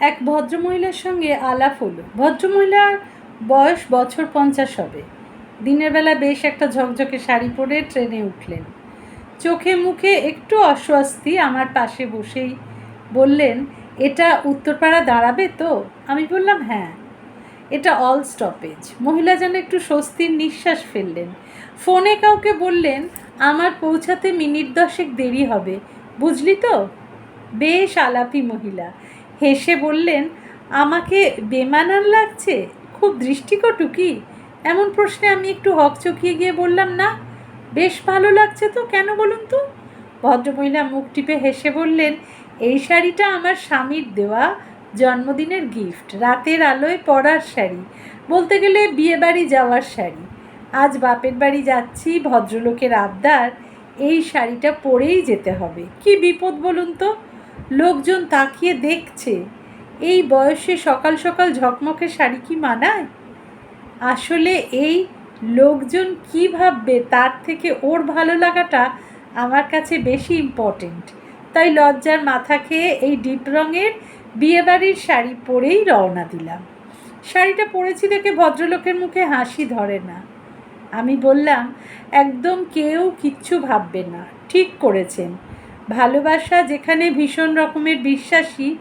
এক ভদ্রমহিলার সঙ্গে আলাপ হলো। ভদ্রমহিলার বয়স বছর পঞ্চাশ হবে। দিনের বেলা বেশ একটা ঝকঝকে শাড়ি পরে ট্রেনে উঠলেন। চোখে মুখে একটু অস্বস্তি আমার পাশে বসেই বললেন, এটা উত্তরপাড়া দাঁড়াবে তো? আমি বললাম হ্যাঁ। এটা অল স্টপেজ মহিলা যেন একটু স্বস্তির নিঃশ্বাস ফেললেন। ফোনে কাউকে বললেন, আমার পৌঁছাতে মিনিট দশেক দেরি হবে। বুঝলি তো? বেশ আলাপি মহিলা। হেসে বললেন, আমাকে বেমানান লাগছে? খুব দৃষ্টিকটু কি? এমন প্রশ্নে আমি একটু হকচকিয়ে গিয়ে বললাম, না, বেশ ভালো লাগছে তো, কেন বলুন তো? ভদ্রমহিলা মুখ টিপে হেসে বললেন, এই শাড়িটা আমার স্বামীর দেওয়া জন্মদিনের গিফট, রাতের আলোয় পরার শাড়ি, বলতে গেলে বিয়ে বাড়ি যাওয়ার শাড়ি। আজ বাপের বাড়ি যাচ্ছি, ভদ্রলোকের আবদার, এই শাড়িটা পরেই যেতে হবে। কি বিপদ বলুন তো? লোকজন তাকিয়ে দেখছে, এই বয়সে সকাল সকাল ঝকমকে শাড়ি কি মানায়? আসলে এই লোকজন কি ভাববে, তার থেকে ওর ভালো লাগাটা আমার কাছে বেশি ইম্পর্টেন্ট তাই লজ্জার মাথা খেয়ে এই ডিপ রঙের বিয়েবাড়ির শাড়ি পরেই রওনা দিলাম। শাড়িটা পরেছি দেখে ভদ্রলোকের মুখে হাসি ধরে না। আমি বললাম, একদম কেউ কিচ্ছু ভাববে না, ঠিক করেছেন। ভালোবাসা যেখানে ভীষণ রকমের বিশ্বাসী,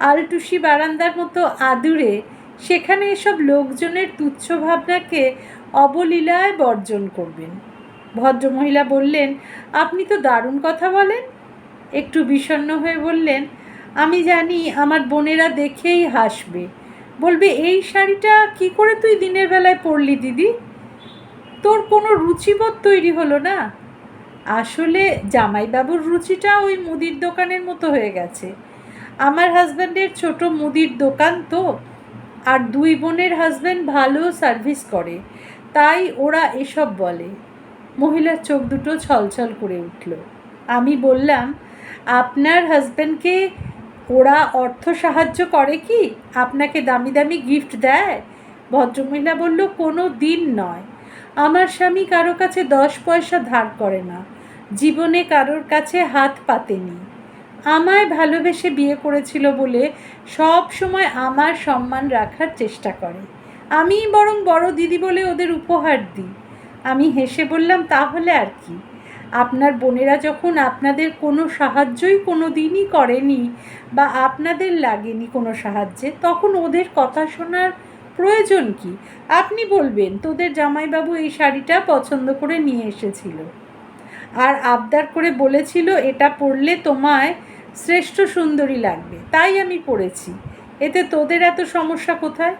আলটুসি বারান্দার মতো আদুরে, সেখানে এসব লোকজনের তুচ্ছ ভাবনাকে অবলীলায় বর্জন করবেন। ভদ্রমহিলা বললেন, আপনি তো দারুণ কথা বলেন। একটু বিষণ্ণ হয়ে বললেন, আমি জানি আমার বোনেরা দেখেই হাসবে। বলবে, এই শাড়িটা কি করে তুই দিনের বেলায় পরলি দিদি? তোর কোনো রুচিবোধ তৈরি হলো না? আসলে জামাইবাবুর রুচিটা ওই মুদির দোকানের মতো হয়ে গেছে। আমার হাজব্যান্ডের ছোট মুদির দোকান তো, আর দুই বোনের হাজব্যান্ড ভালো সার্ভিস করে, তাই ওরা এসব বলে। মহিলার চোখ দুটো ছলছল করে উঠল। আমি বললাম, আপনার হাজব্যান্ডকে ওরা অর্থ সাহায্য করে কি? আপনাকে দামি দামি গিফট দেয়? ভদ্রমহিলা বলল, কোনো দিন নয়। আমার স্বামী কারও কাছে দশ পয়সা ধার করে না। জীবনে কারোর কাছে হাত পাতেনি। আমায় ভালোবেসে বিয়ে করেছিল বলে সব সময় আমার সম্মান রাখার চেষ্টা করে। আমি বরং বড় দিদি বলে ওদের উপহার দিই। আমি হেসে বললাম, তাহলে আর কি? আপনার বোনেরা যখন আপনাদের কোনো সাহায্যই কোনো দিনই করেনি বা আপনাদের লাগেনি কোনো সাহায্যে, তখন ওদের কথা শোনার প্রয়োজন কি? আপনি বলবেন, তোদের জামাইবাবু এই শাড়িটা পছন্দ করে নিয়ে এসেছিল। আর আবদার করে বলেছিল, এটা পড়লে তোমায় শ্রেষ্ঠ সুন্দরী লাগবে। তাই আমি পড়েছি। এতে তোদের এত সমস্যা কোথায়?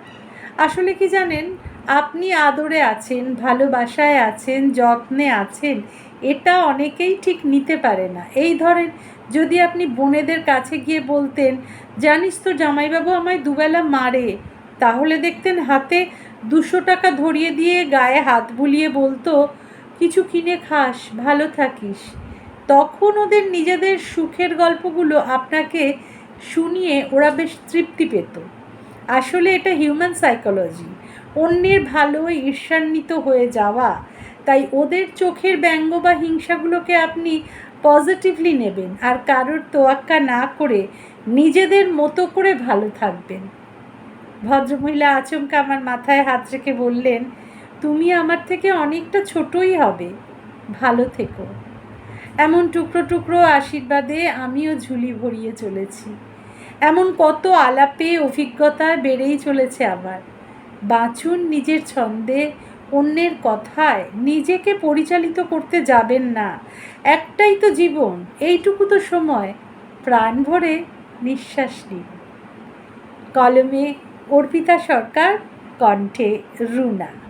আসলে কি জানেন, আপনি আদরে আছেন, ভালোবাসায় আছেন, যত্নে আছেন, এটা অনেকেই ঠিক নিতে পারে না। এই ধরেন, যদি আপনি বোনেদের কাছে গিয়ে বলতেন, জানিস তো জামাইবাবু আমায় দুবেলা মারে। তাহলে দেখতেন হাতে দুশো টাকা ধরিয়ে দিয়ে গায়ে হাত বুলিয়ে বলতো কিছু কিনে খাস, ভালো থাকিস। তখন ওদের নিজেদের সুখের গল্পগুলো আপনাকে শুনিয়ে ওরা বেশ তৃপ্তি পেত। আসলে এটা হিউম্যান সাইকোলজি অন্যের ভালো ঈর্ষান্বিত হয়ে যাওয়া। তাই ওদের চোখের ব্যঙ্গ বা হিংসাগুলোকে আপনি পজিটিভলি নেবেন আর কারোর তোয়াক্কা না করে নিজেদের মতো করে ভালো থাকবেন। ভদ্রমহিলা আচমকা আমার মাথায় হাত রেখে বললেন তুমি আমার থেকে অনেকটা ছোটই হবে। ভালো থেকো। এমন টুকরো টুকরো আশীর্বাদে আমিও ঝুলি ভরিয়ে চলেছি। এমন কত আলাপে অভিজ্ঞতায় বেড়েই চলেছে আবার। বাঁচুন নিজের ছন্দে অন্যের কথায় নিজেকে পরিচালিত করতে যাবেন না। একটাই তো জীবন, এইটুকু তো সময়। প্রাণ ভরে নিঃশ্বাস নিন। কলমে অর্পিতা সরকার, কণ্ঠে রুনা।